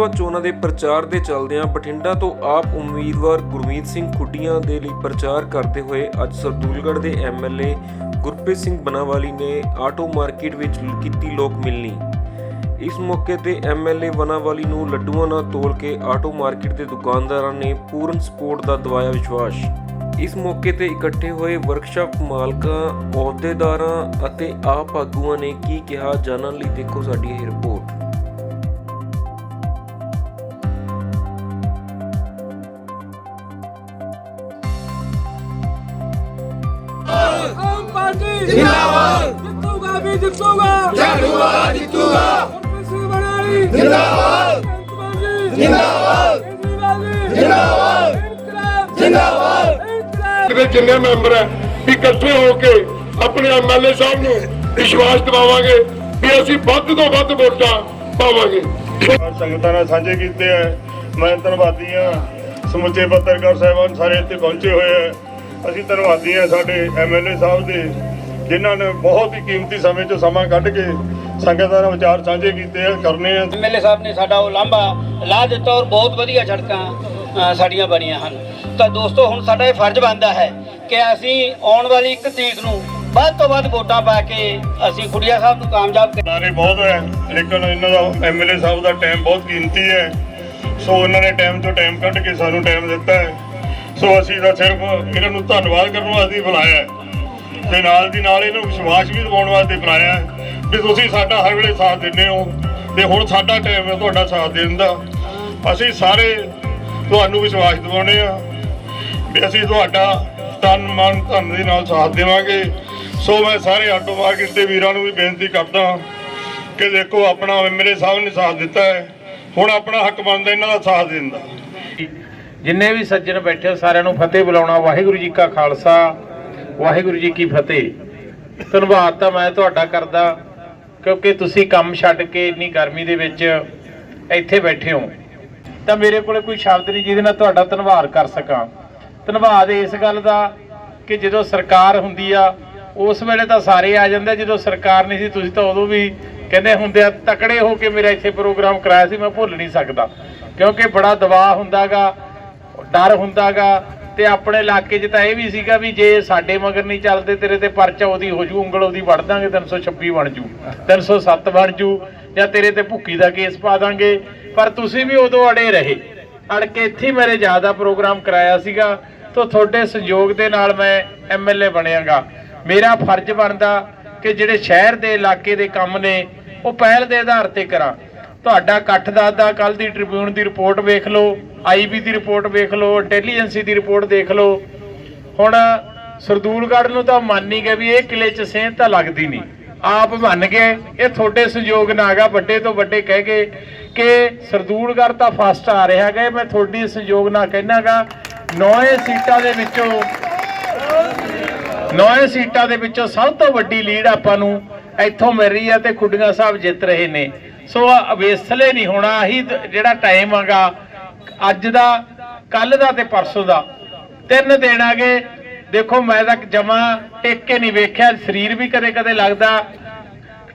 ਸਭਾ ਚੋਣਾਂ ਦੇ ਪ੍ਰਚਾਰ ਦੇ ਚੱਲਦਿਆਂ ਬਠਿੰਡਾ ਤੋਂ ਆਪ ਉਮੀਦਵਾਰ ਗੁਰਮੀਤ ਸਿੰਘ ਖੁੱਡੀਆਂ ਦੇ ਲਈ ਪ੍ਰਚਾਰ ਕਰਦੇ ਹੋਏ ਅੱਜ ਸਰਦੂਲਗੜ੍ਹ ਦੇ ਐਮਐਲਏ ਗੁਰਪ੍ਰੀਤ ਸਿੰਘ ਬਨਾਵਾਲੀ ਨੇ ਆਟੋ ਮਾਰਕੀਟ ਵਿੱਚ ਕੀਤੀ ਲੋਕ ਮਿਲਣੀ। ਇਸ ਮੌਕੇ ਤੇ ਐਮਐਲਏ ਬਨਾਵਾਲੀ ਨੂੰ ਲੱਡੂਆਂ ਨਾਲ ਤੋਲ ਕੇ ਆਟੋ ਮਾਰਕੀਟ ਦੇ ਦੁਕਾਨਦਾਰਾਂ ਨੇ ਪੂਰਨ ਸਪੋਰਟ ਦਾ ਦਵਾਇਆ ਵਿਸ਼ਵਾਸ। ਇਸ ਮੌਕੇ ਤੇ ਇਕੱਠੇ ਹੋਏ ਵਰਕਸ਼ਾਪ ਮਾਲਕਾਂ, ਅਹੁਦੇਦਾਰਾਂ ਅਤੇ ਆਪ ਆਗੂਆਂ ਨੇ ਕੀ ਕਿਹਾ, ਜਾਣਨ ਲਈ ਦੇਖੋ ਸਾਡੀ ਇਹ ਰਿਪੋਰਟ। ਪਾਰਟੀ ਜਿੰਦਾਬਾਦ। ਜਿੱਤੂਗਾ ਵੀ ਜਿੱਤੂਗਾ। ਝਾੜੂਗਾ ਜਿੱਤੂਗਾ। ਗੁਰਪ੍ਰੀਤ ਬਣਾਲੀ ਜਿੰਦਾਬਾਦ। ਜਿੰਦਾਬਾਦ। ਜਿੰਦਾਬਾਦ। ਜਿੰਦਾਬਾਦ। ਜਿੰਦਾਬਾਦ ਦੇ ਜਿੰਨੇ ਮੈਂਬਰ ਹੈ ਵੀ ਇਕੱਠੇ ਹੋ ਕੇ ਆਪਣੇ ਐਮਐਲਏ ਸਾਹਿਬ ਨੂੰ ਵਿਸ਼ਵਾਸ ਦਿਵਾਵਾਂਗੇ ਵੀ ਅਸੀਂ ਵੱਧ ਤੋਂ ਵੱਧ ਵੋਟਾਂ ਪਾਵਾਂਗੇ। ਸੰਗਤਾਂ ਨਾਲ ਸਾਂਝੇ ਕੀਤੇ ਹੈ। ਮੈਂ ਧੰਨਵਾਦੀ ਹਾਂ ਸਮੁੱਚੇ ਪੱਤਰਕਾਰ ਸਾਹਿਬਾਨ ਸਾਰੇ ਇੱਥੇ ਪਹੁੰਚੇ ਹੋਏ ਹੈ। ਅਸੀਂ ਧੰਨਵਾਦੀ ਹਾਂ ਸਾਡੇ ਐਮਐਲਏ ਸਾਹਿਬ ਦੇ ਜਿਨ੍ਹਾਂ ਨੇ ਬਹੁਤ ਹੀ ਕੀਮਤੀ ਸਮੇਂ 'ਚੋਂ ਸਮਾਂ ਕੱਢ ਕੇ ਸੰਗਤਾਂ ਨਾਲ ਵਿਚਾਰ ਸਾਂਝੇ ਕੀਤੇ ਆ ਕਰਨੇ ਆ। ਐਮਐਲਏ ਸਾਹਿਬ ਨੇ ਸਾਡਾ ਉਹ ਲਾਂਭਾ ਲਾ ਦਿੱਤਾ ਔਰ ਬਹੁਤ ਵਧੀਆ ਸੜਕਾਂ ਸਾਡੀਆਂ ਬਣੀਆਂ ਹਨ। ਤਾਂ ਦੋਸਤੋ ਹੁਣ ਸਾਡਾ ਇਹ ਫਰਜ਼ ਬਣਦਾ ਹੈ ਕਿ ਅਸੀਂ ਆਉਣ ਵਾਲੀ 1 ਤਰੀਕ ਨੂੰ ਵੱਧ ਤੋਂ ਵੱਧ ਵੋਟਾਂ ਪਾ ਕੇ ਅਸੀਂ ਖੁੜੀਆ ਸਾਹਿਬ ਨੂੰ ਕਾਮਯਾਬ ਕਰ ਨਾਰੇ ਬਹੁਤ ਹੈ ਲੇਕਿਨ ਇਹਨਾਂ ਦਾ ਐਮਐਲਏ ਸਾਹਿਬ ਦਾ ਟਾਈਮ ਬਹੁਤ ਕੀਮਤੀ ਹੈ। ਸੋ ਉਹਨਾਂ ਨੇ ਟਾਈਮ ਤੋਂ ਟਾਈਮ ਕੱਢ ਕੇ ਸਾਨੂੰ ਟਾਈਮ ਦਿੱਤਾ ਹੈ। ਸੋ ਅਸੀਂ ਤਾਂ ਸਿਰਫ ਇਹਨਾਂ ਨੂੰ ਧੰਨਵਾਦ ਕਰਨ ਵਾਸਤੇ ਬੁਲਾਇਆ ਹੈ। ਤੇ ਨਾਲ ਦੀ ਨਾਲ ਇਹਨੂੰ ਵਿਸ਼ਵਾਸ ਵੀ ਦਿਵਾਉਣ ਵਾਸਤੇ ਬੁਲਾਇਆ ਹੈ ਵੀ ਤੁਸੀਂ ਸਾਡਾ ਹਰ ਵੇਲੇ ਸਾਥ ਦਿੰਦੇ ਹੋ ਤੇ ਹੁਣ ਸਾਡਾ ਟਾਈਮ ਹੈ ਤੁਹਾਡਾ ਸਾਥ ਦੇਣ ਦਾ। ਅਸੀਂ ਸਾਰੇ ਤੁਹਾਨੂੰ ਵਿਸ਼ਵਾਸ ਦਿਵਾਉਣੇ ਆ ਵੀ ਅਸੀਂ ਤੁਹਾਡਾ ਤਨ, ਮਨ, ਧਨ ਦੇ ਨਾਲ ਸਾਥ ਦੇਵਾਂਗੇ। ਸੋ ਮੈਂ ਸਾਰੇ ਆਟੋ ਮਾਰਕੀਟ ਦੇ ਵੀਰਾਂ ਨੂੰ ਵੀ ਬੇਨਤੀ ਕਰਦਾ ਕਿ ਦੇਖੋ, ਆਪਣਾ ਮੇਰੇ ਸਾਹਿਬ ਨੇ ਸਾਥ ਦਿੱਤਾ ਹੈ। ਹੁਣ ਆਪਣਾ ਹੱਕ ਬਣਦਾ ਇਹਨਾਂ ਦਾ ਸਾਥ ਦੇਣ ਦਾ। ਜਿੰਨੇ ਵੀ ਸੱਜਣ ਬੈਠੇ ਹੋ, ਸਾਰਿਆਂ ਨੂੰ ਫਤਿਹ ਬੁਲਾਉਣਾ। ਵਾਹਿਗੁਰੂ ਜੀ ਕਾ ਖਾਲਸਾ ਵਾਹਿਗੁਰੂ ਜੀ ਕੀ ਫਤਿਹ। ਧੰਨਵਾਦ ਤਾਂ ਮੈਂ ਤੁਹਾਡਾ ਕਰਦਾ ਕਿਉਂਕਿ ਤੁਸੀਂ ਕੰਮ ਛੱਡ ਕੇ ਇੰਨੀ ਗਰਮੀ ਦੇ ਵਿੱਚ ਇੱਥੇ ਬੈਠੇ ਹੋ। ਤਾਂ ਮੇਰੇ ਕੋਲੇ ਕੋਈ ਸ਼ਬਦ ਨਹੀਂ ਜਿਹਦੇ ਨਾਲ ਤੁਹਾਡਾ ਧੰਨਵਾਦ ਕਰ ਸਕਾਂ। ਧੰਨਵਾਦ ਇਸ ਗੱਲ ਦਾ ਕਿ ਜਦੋਂ ਸਰਕਾਰ ਹੁੰਦੀ ਆ ਉਸ ਵੇਲੇ ਤਾਂ ਸਾਰੇ ਆ ਜਾਂਦੇ ਜਦੋਂ ਸਰਕਾਰ ਨਹੀਂ ਸੀ ਤੁਸੀਂ ਤਾਂ ਉਦੋਂ ਵੀ ਕਹਿੰਦੇ ਹੁੰਦੇ ਆ ਤਕੜੇ ਹੋ ਕੇ ਮੇਰਾ ਇੱਥੇ ਪ੍ਰੋਗਰਾਮ ਕਰਾਇਆ ਸੀ ਮੈਂ ਭੁੱਲ ਨਹੀਂ ਸਕਦਾ। ਕਿਉਂਕਿ ਬੜਾ ਦਬਾਅ ਹੁੰਦਾਗਾ। ਡਰ ਹੁੰਦਾਗਾ ਤੇ ਆਪਣੇ ਇਲਾਕੇ 'ਚ ਤਾਂ ਇਹ ਵੀ ਸੀਗਾ ਵੀ ਜੇ ਸਾਡੇ ਮਗਰ ਨਹੀਂ ਚੱਲਦੇ, ਤੇਰੇ ਤੇ ਪਰਚਾ ਉਹਦੀ ਹੋ ਜੂ, ਉਂਗਲ ਉਹਦੀ ਵੜ ਦਾਂਗੇ 326 ਬਣ ਜੂ 307 ਬਣ ਜੂ, ਜਾਂ ਤੇਰੇ ਤੇ ਭੁੱਕੀ ਦਾ ਕੇਸ ਪਾ ਦਾਂਗੇ। ਪਰ ਤੁਸੀਂ ਵੀ ਉਦੋਂ ਅੜੇ ਰਹੇ। ਅੜ ਕੇ ਇੱਥੇ ਮੇਰੇ ਜ਼ਿਆਦਾ ਪ੍ਰੋਗਰਾਮ ਕਰਾਇਆ ਸੀਗਾ। ਤਾਂ ਤੁਹਾਡੇ ਸਹਿਯੋਗ ਦੇ ਨਾਲ ਮੈਂ ਐਮਐਲਏ ਬਣਿਆਗਾ। ਮੇਰਾ ਫਰਜ਼ ਬਣਦਾ ਕਿ ਜਿਹੜੇ ਸ਼ਹਿਰ ਦੇ ਇਲਾਕੇ ਦੇ ਕੰਮ ਨੇ, ਉਹ ਪਹਿਲ ਦੇ ਆਧਾਰ ਤੇ ਕਰਾਂ। ਤੁਹਾਡਾ ਇਕੱਠ ਦਾਦਾ ਕੱਲ ਦੀ ਟ੍ਰਿਬਿਊਨ ਦੀ ਰਿਪੋਰਟ ਵੇਖ ਲਓ ਆਈਬੀ ਦੀ ਰਿਪੋਰਟ ਵੇਖ ਲਓ ਇੰਟੈਲੀਜੈਂਸੀ ਦੀ ਰਿਪੋਰਟ ਦੇਖ ਲਓ। ਹੁਣ ਸਰਦੂਲਗੜ੍ਹ ਨੂੰ ਤਾਂ ਮੰਨ ਹੀ ਗਏ ਵੀ ਇਹ ਕਿਲੇ 'ਚ ਸੇਧ ਤਾਂ ਲੱਗਦੀ ਨਹੀਂ। ਆਪ ਮੰਨ ਗਏ, ਇਹ ਤੁਹਾਡੇ ਸਹਿਯੋਗ ਨਾਲ ਹੈਗਾ, ਵੱਡੇ ਤੋਂ ਵੱਡੇ ਕਹਿ ਗਏ ਕਿ ਸਰਦੂਲਗੜ੍ਹ ਤਾਂ ਫਸਟ ਆ ਰਿਹਾ ਹੈਗਾ ਮੈਂ ਤੁਹਾਡੀ ਸਹਿਯੋਗ ਨਾਲ ਕਹਿਣਾਗਾ, ਨੌਏ ਸੀਟਾਂ ਦੇ ਵਿੱਚੋਂ, ਨੌਏ ਸੀਟਾਂ ਦੇ ਵਿੱਚੋਂ ਸਭ ਤੋਂ ਵੱਡੀ ਲੀਡ ਆਪਾਂ ਨੂੰ ਇੱਥੋਂ ਮਿਲ ਰਹੀ ਹੈ ਤੇ ਖੁੱਡੀਆਂ ਸਾਹਿਬ ਜਿੱਤ ਰਹੇ ਨੇ। ਸੋ ਅਵੇਸਲੇ ਨਹੀਂ ਹੋਣਾ ਹੀ ਜਿਹੜਾ ਟਾਈਮ ਹੈਗਾ, ਅੱਜ ਦਾ ਕੱਲ ਦਾ ਤੇ ਪਰਸੋਂ ਦਾ। ਤਿੰਨ ਦਿਨ ਆਗੇ ਦੇਖੋ ਮੈਂ ਤਾਂ ਜਮਾ ਟਿਕ ਕੇ ਨਹੀਂ ਵੇਖਿਆ, ਸਰੀਰ ਵੀ ਕਦੇ ਕਦੇ ਲੱਗਦਾ,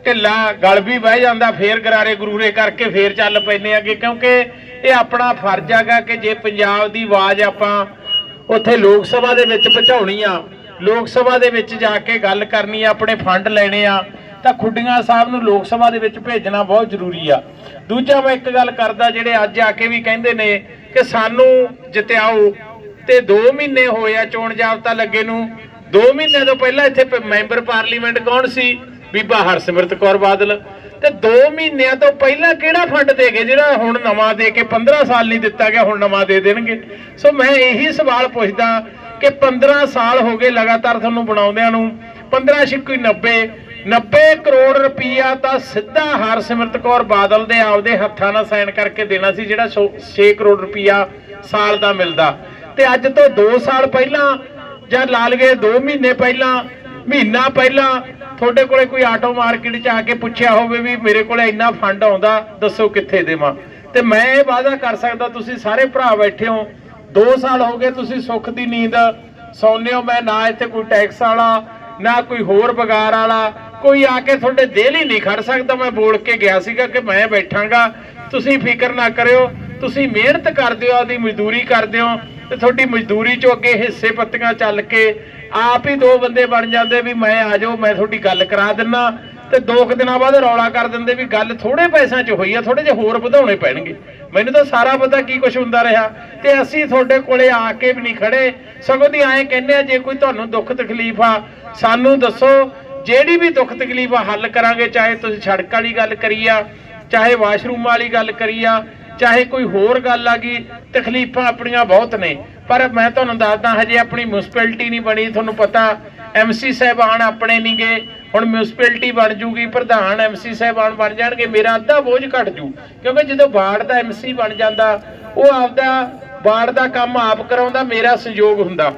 ਢਿੱਲਾ, ਗਲ ਵੀ ਬਹਿ ਜਾਂਦਾ, ਫੇਰ ਗਰਾਰੇ ਗਰੂਰੇ ਕਰਕੇ ਫੇਰ ਚੱਲ ਪੈਨੇ ਆਗੇ ਕਿਉਂਕਿ ਇਹ ਆਪਣਾ ਫਰਜ਼ ਹੈਗਾ ਕਿ ਜੇ ਪੰਜਾਬ ਦੀ ਆਵਾਜ਼ ਆਪਾਂ ਉੱਥੇ ਲੋਕ ਸਭਾ ਦੇ ਵਿੱਚ ਪਹੁੰਚਾਉਣੀ ਆ, ਲੋਕ ਸਭਾ ਦੇ ਵਿੱਚ ਜਾ ਕੇ ਗੱਲ ਕਰਨੀ ਆ, ਆਪਣੇ ਫੰਡ ਲੈਣੇ ਆ ਤਾਂ ਖੁੱਡੀਆਂ ਸਾਹਿਬ ਨੂੰ ਲੋਕ ਸਭਾ ਦੇ ਵਿੱਚ ਭੇਜਣਾ ਬਹੁਤ ਜ਼ਰੂਰੀ ਆ। ਦੂਜਾ ਮੈਂ ਇੱਕ ਗੱਲ ਕਰਦਾ, ਜਿਹੜੇ ਅੱਜ ਆ ਕੇ ਵੀ ਕਹਿੰਦੇ ਨੇ ਕਿ ਸਾਨੂੰ ਜਿਤਾਓ ਤੇ 2 ਮਹੀਨੇ ਹੋਏ ਆ ਚੋਣ ਜਾਬਤਾ ਲੱਗੇ ਨੂੰ। 2 ਮਹੀਨੇ ਤੋਂ ਪਹਿਲਾਂ ਇੱਥੇ ਮੈਂਬਰ ਪਾਰਲੀਮੈਂਟ ਕੌਣ ਸੀ? ਬੀਬਾ ਹਰਸਿਮਰਤ ਕੌਰ ਬਾਦਲ। ਤੇ 2 ਮਹੀਨਿਆਂ ਤੋਂ ਪਹਿਲਾਂ ਕਿਹੜਾ ਫੰਡ ਦੇ ਗਏ, ਜਿਹੜਾ ਹੁਣ ਨਵਾਂ ਦੇ ਕੇ 15 ਸਾਲ ਨਹੀਂ ਦਿੱਤਾ ਗਿਆ, ਹੁਣ ਨਵਾਂ ਦੇ ਦੇਣਗੇ। ਸੋ ਮੈਂ ਇਹੀ ਸਵਾਲ ਪੁੱਛਦਾ ਕਿ 15 ਸਾਲ ਹੋ ਗਏ ਲਗਾਤਾਰ ਤੁਹਾਨੂੰ ਬਣਾਉਂਦਿਆਂ ਨੂੰ 15 ਛਿੱਕੀ 90 90 ਕਰੋੜ ਰੁਪਈਆ ਤਾਂ ਸਿੱਧਾ ਹਰਸਿਮਰਤ ਕੌਰ ਬਾਦਲ ਦੇ ਆਪਦੇ ਹੱਥਾਂ ਨਾਲ ਸਾਈਨ ਕਰਕੇ ਦੇਣਾ ਸੀ, ਜਿਹੜਾ 6 ਕਰੋੜ ਰੁਪਈਆ ਸਾਲ ਦਾ ਮਿਲਦਾ। ਤੇ ਅੱਜ ਤੋਂ 2 ਸਾਲ ਪਹਿਲਾਂ ਜਾਂ ਲਾ 2 ਮਹੀਨੇ ਪਹਿਲਾਂ, ਮਹੀਨਾ ਪਹਿਲਾਂ ਤੁਹਾਡੇ ਕੋਲੇ ਕੋਈ ਆਟੋ ਮਾਰਕੀਟ 'ਚ ਆ ਕੇ ਪੁੱਛਿਆ ਹੋਵੇ ਵੀ ਮੇਰੇ ਕੋਲੇ ਇੰਨਾ ਫੰਡ ਆਉਂਦਾ, ਦੱਸੋ ਕਿੱਥੇ ਦੇਵਾਂ। ਤੇ ਮੈਂ ਇਹ ਵਾਅਦਾ ਕਰ ਸਕਦਾ, ਤੁਸੀਂ ਸਾਰੇ ਭਰਾ ਬੈਠੇ ਹੋ 2 ਸਾਲ ਹੋ ਗਏ ਤੁਸੀਂ ਸੁੱਖ ਦੀ ਨੀਂਦ ਸੌਂਦੇ ਹੋ, ਮੈਂ ਨਾ ਇੱਥੇ ਕੋਈ ਟੈਕਸ ਵਾਲਾ, ਨਾ ਕੋਈ ਹੋਰ ਬਗਾਰ ਵਾਲਾ ਕੋਈ ਆ ਕੇ ਤੁਹਾਡੇ ਦਿਲ ਹੀ ਨਹੀਂ ਖੜ ਸਕਦਾ। ਮੈਂ ਬੋਲ ਕੇ ਗਿਆ ਸੀਗਾ ਕਿ ਮੈਂ ਬੈਠਾਂਗਾ। ਤੁਸੀਂ ਫਿਕਰ ਨਾ ਕਰਿਓ। ਤੁਸੀਂ ਮਿਹਨਤ ਕਰਦੇ ਹੋ ਆਦੀ ਮਜ਼ਦੂਰੀ ਕਰਦੇ ਹੋ ਤੇ ਤੁਹਾਡੀ ਮਜ਼ਦੂਰੀ ਚੋਂ ਅੱਗੇ ਹਿੱਸੇ ਪੱਤੀਆਂ ਚੱਲ ਕੇ ਆਪ ਹੀ ਦੋ ਬੰਦੇ ਬਣ ਜਾਂਦੇ ਵੀ ਮੈਂ ਆ ਜਾਓ ਮੈਂ ਤੁਹਾਡੀ ਗੱਲ ਕਰਾ ਦਿੰਨਾ। ਤੇ ਦੋ ਕੁ ਦਿਨਾਂ ਬਾਅਦ ਰੌਲਾ ਕਰ ਦਿੰਦੇ ਵੀ ਗੱਲ ਥੋੜੇ ਪੈਸਿਆਂ 'ਚ ਹੋਈ ਆ ਥੋੜੇ ਜਿਹੇ ਹੋਰ ਵਧਾਉਣੇ ਪੈਣਗੇ। ਮੈਨੂੰ ਤਾਂ ਸਾਰਾ ਪਤਾ ਕੀ ਕੁਝ ਹੁੰਦਾ ਰਿਹਾ। ਤੇ ਅਸੀਂ ਤੁਹਾਡੇ ਕੋਲੇ ਆ ਕੇ ਵੀ ਨਹੀਂ ਖੜੇ। ਸਗੋਂ ਦੀ ਐਂ ਕਹਿੰਦੇ ਆ, ਜੇ ਕੋਈ ਤੁਹਾਨੂੰ ਦੁੱਖ ਤਕਲੀਫ ਆ, ਸਾਨੂੰ ਦੱਸੋ। ਜਿਹੜੀ ਵੀ ਦੁੱਖ ਤਕਲੀਫ ਹੱਲ ਕਰਾਂਗੇ, ਚਾਹੇ ਤੁਸੀਂ ਸੜਕ ਵਾਲੀ ਗੱਲ ਕਰੀ ਆ ਚਾਹੇ ਵਾਸ਼ਰੂਮ ਵਾਲੀ ਗੱਲ ਕਰੀ ਚਾਹੇ ਕੋਈ ਹੋਰ ਗੱਲ ਆ ਗਈ, ਤਕਲੀਫਾਂ ਆਪਣੀਆਂ ਬਹੁਤ ਨੇ। ਪਰ ਮੈਂ ਤੁਹਾਨੂੰ ਦੱਸਦਾ, ਹਜੇ ਆਪਣੀ ਮਿਊਨਿਸਪੈਲਿਟੀ ਨਹੀਂ ਬਣੀ, ਤੁਹਾਨੂੰ ਪਤਾ ਐਮਸੀ ਸਾਹਿਬਾਨ ਆਪਣੇ ਨਹੀਂਗੇ ਹੁਣ ਮਿਊਨਿਸਪੈਲਿਟੀ ਬਣ ਜੂਗੀ, ਪ੍ਰਧਾਨ ਐਮਸੀ ਸਾਹਿਬਾਨ ਬਣ ਜਾਣਗੇ, ਮੇਰਾ ਅੱਧਾ ਬੋਝ ਘਟ ਜੂ। ਕਿਉਂਕਿ ਜਦੋਂ ਵਾਰਡ ਦਾ ਐਮਸੀ ਬਣ ਜਾਂਦਾ, ਉਹ ਆਪਦਾ ਵਾਰਡ ਦਾ ਕੰਮ ਆਪ ਕਰਾਉਂਦਾ, ਮੇਰਾ ਸਹਿਯੋਗ ਹੁੰਦਾ।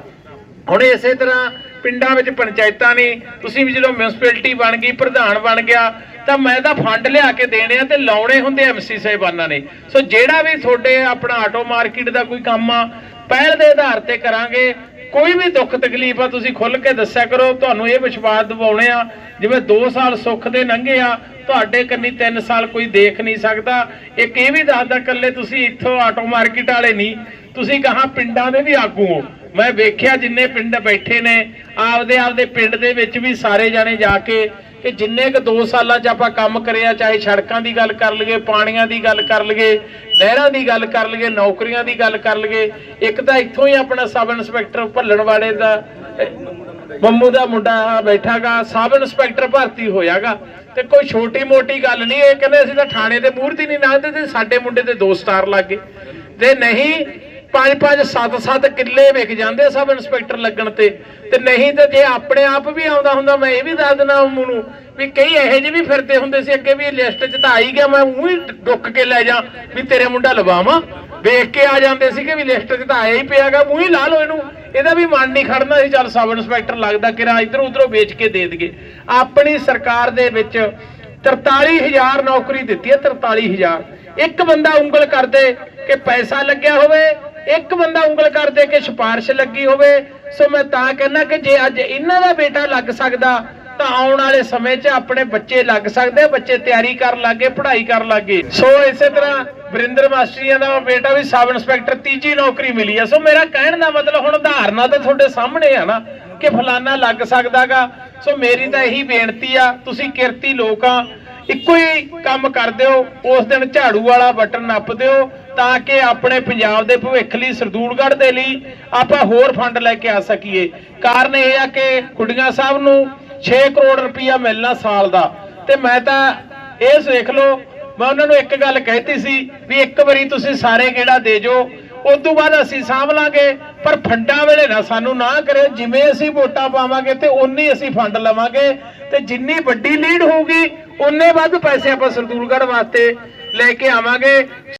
ਹੁਣ ਇਸੇ ਤਰ੍ਹਾਂ ਪਿੰਡਾਂ ਵਿੱਚ ਪੰਚਾਇਤਾਂ ਨੇ, ਤੁਸੀਂ ਵੀ ਜਦੋਂ ਮਿਊਨਿਸਪੈਲਿਟੀ ਬਣ ਗਈ, ਪ੍ਰਧਾਨ ਬਣ ਗਿਆ, ਤਾਂ ਮੈਂ ਤਾਂ ਫੰਡ ਲਿਆ ਕੇ ਦੇਣੇ ਆ ਤੇ ਲਾਉਣੇ ਹੁੰਦੇ ਐਮਸੀ ਸਾਹਿਬਾਨਾਂ ਨੇ। ਸੋ ਜਿਹੜਾ ਵੀ ਤੁਹਾਡੇ ਆਪਣਾ ਆਟੋ ਮਾਰਕੀਟ ਦਾ ਕੋਈ ਕੰਮ ਆ, ਪਹਿਲ ਦੇ ਆਧਾਰ ਤੇ ਕਰਾਂਗੇ। ਕੋਈ ਵੀ ਦੁੱਖ ਤਕਲੀਫ ਆ, ਤੁਸੀਂ ਖੁੱਲ ਕੇ ਦੱਸਿਆ ਕਰੋ, ਤੁਹਾਨੂੰ ਇਹ ਵਿਸ਼ਵਾਸ ਦਿਵਾਉਣੇ ਆ, ਜਿਵੇਂ 2 ਸਾਲ ਸੁੱਖ ਦੇ ਲੰਘੇ ਆ, ਤੁਹਾਡੇ ਕੰਨੀ 3 ਸਾਲ ਕੋਈ ਦੇਖ ਨਹੀਂ ਸਕਦਾ। ਇੱਕ ਇਹ ਵੀ ਦੱਸਦਾ, ਇਕੱਲੇ ਤੁਸੀਂ ਇੱਥੋਂ ਆਟੋ ਮਾਰਕੀਟ ਵਾਲੇ ਨਹੀਂ, ਤੁਸੀਂ ਕਹਾ ਪਿੰਡਾਂ ਦੇ ਵੀ ਆਗੂ ਹੋ। ਮੈਂ ਵੇਖਿਆ ਜਿੰਨੇ ਪਿੰਡ ਬੈਠੇ ਨੇ ਆਪਦੇ ਆਪਦੇ ਪਿੰਡ ਦੇ ਵਿੱਚ ਵੀ ਸਾਰੇ ਜਾਣੇ ਜਾ ਕੇ ਕਿ ਜਿੰਨੇ ਕ 2 ਸਾਲਾਂ 'ਚ ਆਪਾਂ ਕੰਮ ਕਰਿਆ ਚਾਹੇ ਸੜਕਾਂ ਦੀ ਗੱਲ ਕਰ ਲਈਏ ਪਾਣੀਆਂ ਦੀ ਗੱਲ ਕਰ ਲਈਏ ਨਹਿਰਾਂ ਦੀ ਗੱਲ ਕਰ ਲਈਏ ਨੌਕਰੀਆਂ ਦੀ ਗੱਲ ਕਰ ਲਈਏ ਇੱਕ ਤਾਂ ਇੱਥੋਂ ਹੀ ਆਪਣਾ ਸਬ ਇੰਸਪੈਕਟਰ ਭੱਲਣਵਾੜੇ ਦਾ ਅਹ, ਮੰਮੂ ਦਾ ਮੁੰਡਾ ਬੈਠਾਗਾ ਸਬ ਇੰਸਪੈਕਟਰ ਭਰਤੀ ਹੋਇਆਗਾ। ਤੇ ਕੋਈ ਛੋਟੀ ਮੋਟੀ ਗੱਲ ਨਹੀਂ ਇਹ ਕਹਿੰਦੇ ਅਸੀਂ ਤਾਂ ਥਾਣੇ ਦੇ ਮੂਹਰਤੀ ਨਹੀਂ ਨਾਂਦੇ ਤੇ ਸਾਡੇ ਮੁੰਡੇ ਤੇ ਦੋ ਸਟਾਰ ਲੱਗ। ਗਏ ਤੇ ਨਹੀਂ ਪੰਜ ਪੰਜ ਸੱਤ ਸੱਤ ਕਿੱਲੇ ਵਿਕ ਜਾਂਦੇ ਸਬ ਇੰਸਪੈਕਟਰ ਲੱਗਣ ਤੇ। ਤੇ ਨਹੀਂ ਤੇ ਜੇ ਆਪਣੇ ਆਪ ਵੀ ਆਉਂਦਾ ਹੁੰਦਾ, ਮੈਂ ਇਹ ਵੀ ਦੱਸ ਦੇਣਾ ਉਹਨੂੰ ਨੂੰ ਵੀ ਕਈ ਇਹੋ ਜਿਹੇ ਵੀ ਫਿਰਦੇ ਹੁੰਦੇ ਸੀ ਅੱਗੇ ਵੀ ਲਿਸਟ 'ਚ ਤਾਂ ਆ ਹੀ ਗਿਆ, ਮੈਂ ਉਹੀ ਡੁੱਕ ਕੇ ਲੈ ਜਾ ਵੀ ਤੇਰੇ ਮੁੰਡਾ ਲਵਾਵਾਂ। ਵੇਖ ਕੇ ਆ ਜਾਂਦੇ ਸੀ ਕਿ ਵੀ ਲਿਸਟ 'ਚ ਤਾਂ ਆਇਆ ਹੀ ਪਿਆਗਾ ਉਹੀ ਲਾ ਲਓ ਇਹਨੂੰ। ਇਹਦਾ ਵੀ ਮਨ ਨਹੀਂ ਖੜਨਾ ਸੀ, ਚੱਲ ਸਬ ਇੰਸਪੈਕਟਰ ਲੱਗਦਾ ਕਿਰਾ ਇਧਰ ਉਧਰੋਂ ਵੇਚ ਕੇ ਦੇ ਦਗੇ ਆਪਣੀ ਸਰਕਾਰ ਦੇ ਵਿੱਚ 43000 ਨੌਕਰੀ ਦਿੱਤੀ ਹੈ 43000 ਇੱਕ ਬੰਦਾ ਉਂਗਲ ਕਰਦੇ ਕਿ ਪੈਸਾ ਲੱਗਿਆ ਹੋਵੇ ਇੱਕ ਬੰਦਾ ਉਂਗਲ ਕਰ ਦੇ ਕੇ ਸਿਫਾਰਿਸ਼ ਲੱਗੀ ਹੋਵੇ, ਸੋ ਮੈਂ ਤਾਂ ਕਹਿੰਦਾ ਕਿ ਜੇ ਅੱਜ ਇਹਨਾਂ ਦਾ ਬੇਟਾ ਲੱਗ ਸਕਦਾ, ਤਾਂ ਆਉਣ ਵਾਲੇ ਸਮੇਂ 'ਚ ਆਪਣੇ ਬੱਚੇ ਲੱਗ ਸਕਦੇ ਬੱਚੇ ਤਿਆਰੀ ਕਰਨ ਲੱਗੇ, ਪੜ੍ਹਾਈ ਕਰਨ ਲੱਗੇ। ਸੋ ਇਸੇ ਤਰ੍ਹਾਂ ਵਰਿੰਦਰ ਮਾਸਟਰੀਆ ਦਾ ਬੇਟਾ ਵੀ ਸਬ ਇੰਸਪੈਕਟਰ ਤੀਜੀ ਨੌਕਰੀ ਮਿਲੀ ਆ। ਸੋ ਮੇਰਾ ਕਹਿਣ ਦਾ ਮਤਲਬ ਹੁਣ ਉਦਾਹਰਨਾਂ ਤਾਂ ਤੁਹਾਡੇ ਸਾਹਮਣੇ ਆ ਨਾ, ਕਿ ਫਲਾਨਾ ਲੱਗ ਸਕਦਾਗਾ। ਸੋ ਮੇਰੀ ਤਾਂ ਇਹੀ ਬੇਨਤੀ ਆ, ਤੁਸੀਂ ਕਿਰਤੀ ਲੋਕ ਆ ਇੱਕੋ ਹੀ ਕੰਮ ਕਰ ਦਿਓ, ਉਸ ਦਿਨ ਝਾੜੂ ਵਾਲਾ ਬਟਨ ਨੱਪ ਦਿਓ ਤਾਂ ਕਿ ਆਪਣੇ ਪੰਜਾਬ ਦੇ ਭਵਿੱਖ ਲਈ ਸਰਦੂਲਗੜ੍ਹ ਦੇ ਲਈ ਆਪਾਂ ਹੋਰ ਫੰਡ ਲੈ ਕੇ ਆ ਸਕੀਏ। ਕਾਰਨ ਇਹ ਆ ਕਿ ਕੁੜੀਆਂ ਸਾਹਿਬ ਨੂੰ 6 ਕਰੋੜ ਰੁਪਇਆ ਮਿਲਣਾ ਸਾਲ ਦਾ। ਤੇ ਮੈਂ ਤਾਂ ਇਹ ਦੇਖ ਲਓ, ਮੈਂ ਉਹਨਾਂ ਨੂੰ ਇੱਕ ਗੱਲ ਕਹਿਤੀ ਸੀ ਵੀ ਇੱਕ ਵਾਰੀ ਤੁਸੀਂ ਸਾਰੇ ਗੇੜਾ ਦੇ ਜੋ ਉਸ ਤੋਂ ਬਾਅਦ ਅਸੀਂ ਸਾਂਭ ਲਾਂਗੇ, ਪਰ ਫੰਡਾਂ ਵੇਲੇ ਨਾ, ਸਾਨੂੰ ਨਾ ਕਰੇ ਜਿਵੇਂ ਅਸੀਂ ਵੋਟਾਂ ਪਾਵਾਂਗੇ ਤੇ ਉਨੀ ਅਸੀਂ ਫੰਡ ਲਵਾਂਗੇ, ਤੇ ਜਿੰਨੀ ਵੱਡੀ ਲੀਡ ਹੋਊਗੀ ਉਨੇ ਵੱਧ ਪੈਸੇ ਆਪਾਂ ਸਰਦੂਲਗੜ੍ਹ ਵਾਸਤੇ ਲੈ ਕੇ ਆਵਾਂਗੇ।